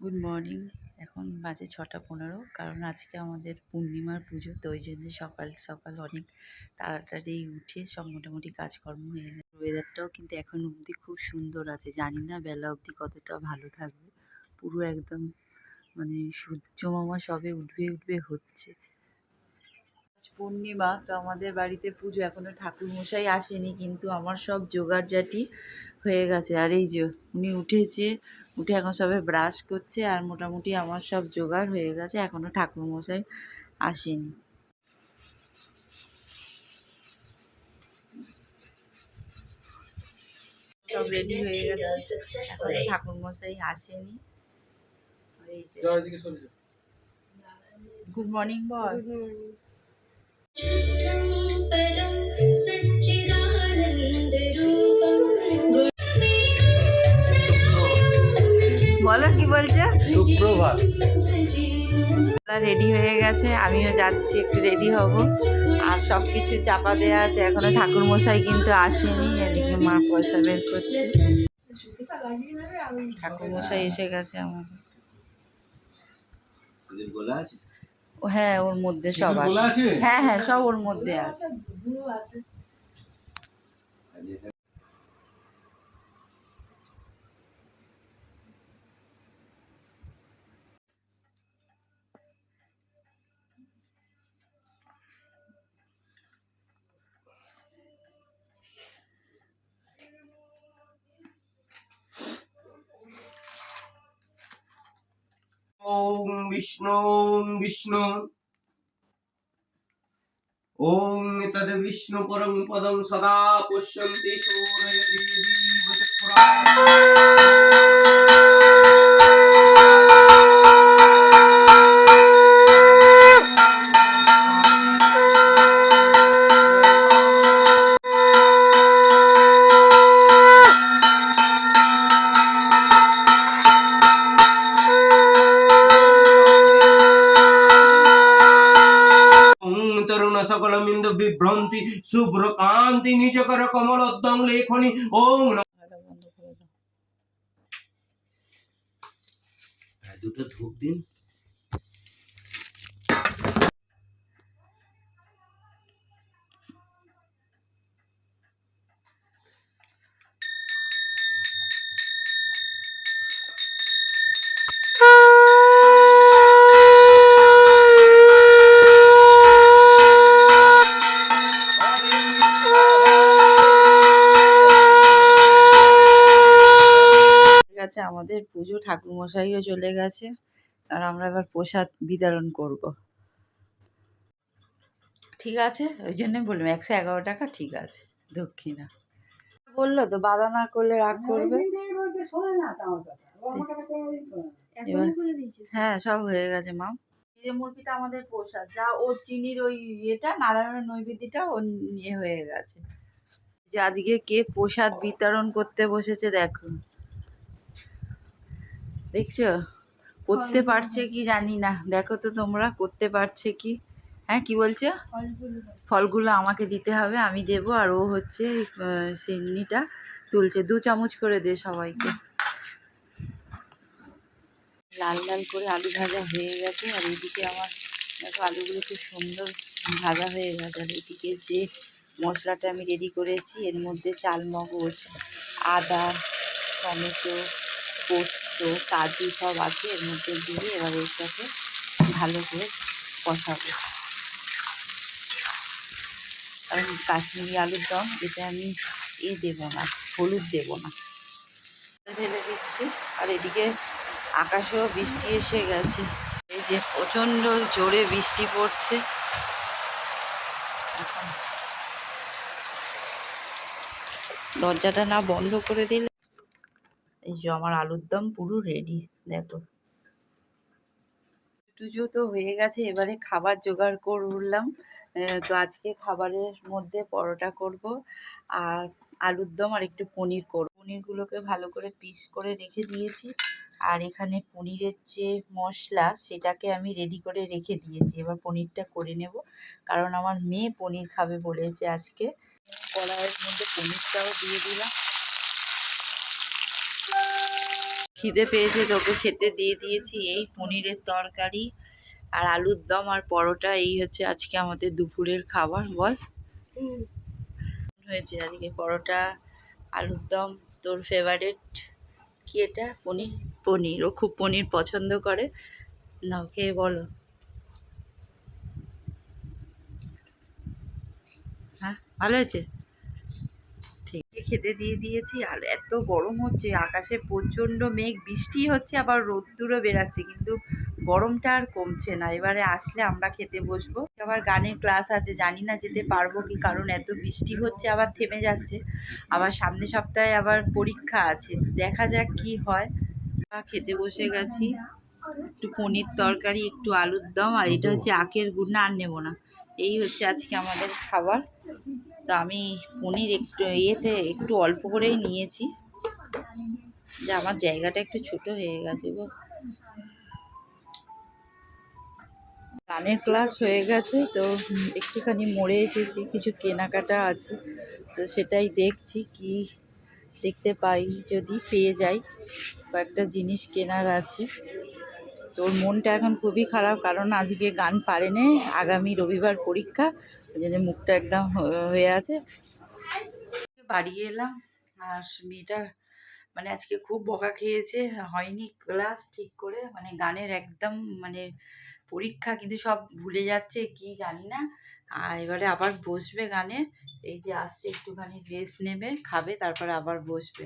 Good morning এখন বাজে ছটা পনেরো, কারণ আজকে আমাদের পূর্ণিমার পুজো, তো ওই জন্য সকাল সকাল অনেক তাড়াতাড়ি উঠে সব মোটামুটি কাজকর্ম হয়ে গেছে। ওয়েদারটাও কিন্তু এখন অবধি খুব সুন্দর আছে। জানি না বেলা অবধি কতটা ভালো থাকবে। পুরো একদম মানে সূর্য মামা সবে উঠবে উঠবে হচ্ছে। পূর্ণিমা তো আমাদের বাড়িতে পুজো এখনও ঠাকুরমশাই আসেনি কিন্তু আমার সব জোগাড় জাটি হয়ে গেছে। আর এই যে উনি উঠেছে উঠে এখন সবে ব্রাশ করছে আর মোটামুটি আমার সব জোগাড় হয়ে গেছে এখনও ঠাকুরমশাই আসেনি। সব রেডি হয়ে গেছে। ঠাকুরমশাই আসেনি। গুড মর্নিং বল। গুড মর্নিং বলো কি বলছো? সুপ্রভাত। রেডি হয়ে গেছে আমিও যাচ্ছি একটু রেডি হব। আর সব কিছু চাপা দেওয়া আছে এখনও ঠাকুর মশাই কিন্তু আসেনি এদিকে মা পয়সা বের করছে। ঠাকুর মশাই এসে গেছে ও হ্যাঁ ওর মধ্যে সব আছে? হ্যাঁ হ্যাঁ সব ওর মধ্যে আছে। ওম বিষ্ণু ওম বিষ্ণু ওম তদ বিষ্ণু পরম পদম তরুণ বিন্দু বিভ্রান্তি শুভ্র কান্তি কমল কমলোদ্যম লেখনি ওম হ্যাঁ, দুটো ধূপ দিন। আছে আমাদের পুজো ঠাকুর মশাইও চলে গেছে। আর আমরা এবার প্রসাদ বিতরণ করব। ঠিক আছে? ওই জন্যই বললাম একশো এগারো টাকা ঠিক আছে দক্ষিণা। বলল তো বাধা না করলে রাগ করবে। এবার হ্যাঁ সব হয়ে গেছে মা। চিড়ে মুরগিটা আমাদের প্রসাদ। যা ও চিনির ওই ইয়েটা নারায়ণের নৈবেদ্যটা ও নিয়ে হয়ে গেছে। যে আজকে কে প্রসাদ বিতরণ করতে বসেছে দেখো। দেখছ? করতে পারছে কি জানি না। দেখো তো তোমরা করতে পারছে কি? হ্যাঁ কি বলছো? ফলগুলো আমাকে দিতে হবে আমি দেবো আর ও হচ্ছে সিন্নিটা তুলছে। দু চামচ করে দে সবাইকে। লাল লাল করে আলু ভাজা হয়ে গেছে আর এদিকে আমার দেখো আলুগুলো খুব সুন্দর ভাজা হয়ে গেছে। আর এদিকে যে মশলাটা আমি রেডি করেছি এর মধ্যে চাল মগজ আদা টমেটো পোস্ত, কাজু সব আছে, এর মধ্যে দিয়ে এবার এটাকে ভালো করে কষাবো। কারণ কাশ্মীরি আলুর দম এটা আমি এ দেবো না, হলুদ দেবো না। ঢেলে দিচ্ছি, আর এদিকে আকাশেও বৃষ্টি এসে গেছে। এই যে প্রচণ্ড জোরে বৃষ্টি পড়ছে। দরজাটা না বন্ধ করে দিলে এই যে আমার আলুর দম পুরো রেডি দেখো। টুজো তো হয়ে গেছে, এবারে খাবার জোগাড় করলাম। তো আজকে খাবারের মধ্যে পরোটা করব, আর আলুর দম আর একটু পনির করব। পনিরগুলোকে ভালো করে পিস করে রেখে দিয়েছি, আর এখানে পনিরের যে মশলা, সেটাকে আমি রেডি করে রেখে দিয়েছি। এবার পনিরটা করে নেব, কারণ আমার মেয়ে পনির খাবে বলেছে আজকে। কড়াইয়ের মধ্যে পনিরটাও দিয়ে দিলাম। খিদে পেয়েছে তোকে খেতে দিয়ে দিয়েছি এই পনিরের তরকারি আর আলুর দম আর পরোটা এই হচ্ছে আজকে আমাদের দুপুরের খাবার বল। হয়েছে আজকে পরোটা আলুর দম তোর ফেভারেট কি এটা? পনির? পনির ও খুব পনির পছন্দ করে। না খেয়ে বলো। হ্যাঁ ভালো হয়েছে? খেতে দিয়ে দিয়েছি আর এত গরম হচ্ছে, আকাশে প্রচণ্ড মেঘ, বৃষ্টি হচ্ছে, আবার রোদ্দুরও বেরাচ্ছে কিন্তু গরমটা আর কমছে না। এবারে আসলে আমরা খেতে বসবো। আবার গানের ক্লাস আছে, জানি না যেতে পারব কি, কারণ এত বৃষ্টি হচ্ছে, আবার থেমে যাচ্ছে। আবার সামনে সপ্তাহে আবার পরীক্ষা আছে, দেখা যাক কি হয়। খেতে বসে গেছি। একটু পনির তরকারি, একটু আলুর দম, আর এটা হচ্ছে আখের গুড়, না, আর নেব না। এই হচ্ছে আজকে আমাদের খাবার। তো আমি পনির একটু ইয়েতে একটু অল্প করেই নিয়েছি। যে আমার জায়গাটা একটু ছোট হয়ে গেছে গো। গানের ক্লাস হয়ে গেছে তো একটুখানি মরে এসেছি, কিছু কেনাকাটা আছে। তো সেটাই দেখছি কি দেখতে পাই, যদি পেয়ে যাই। কয়েকটা জিনিস কেনার আছে। তোর মনটা এখন খুবই খারাপ, কারণ আজকে গান পারেনি, আগামী রবিবার পরীক্ষা। ওই জন্য মুখটা একদম হয়ে আছে। বাড়ি এলাম, আর মেয়েটা মানে আজকে খুব বকা খেয়েছে, হয়নি ক্লাস ঠিক করে মানে গানের একদম মানে পরীক্ষা কিন্তু সব ভুলে যাচ্ছে, কি জানি না। আর এবারে আবার বসবে গানের, এই যে আসছে একটুখানি রেস্ট নেবে, খাবে, তারপরে আবার বসবে।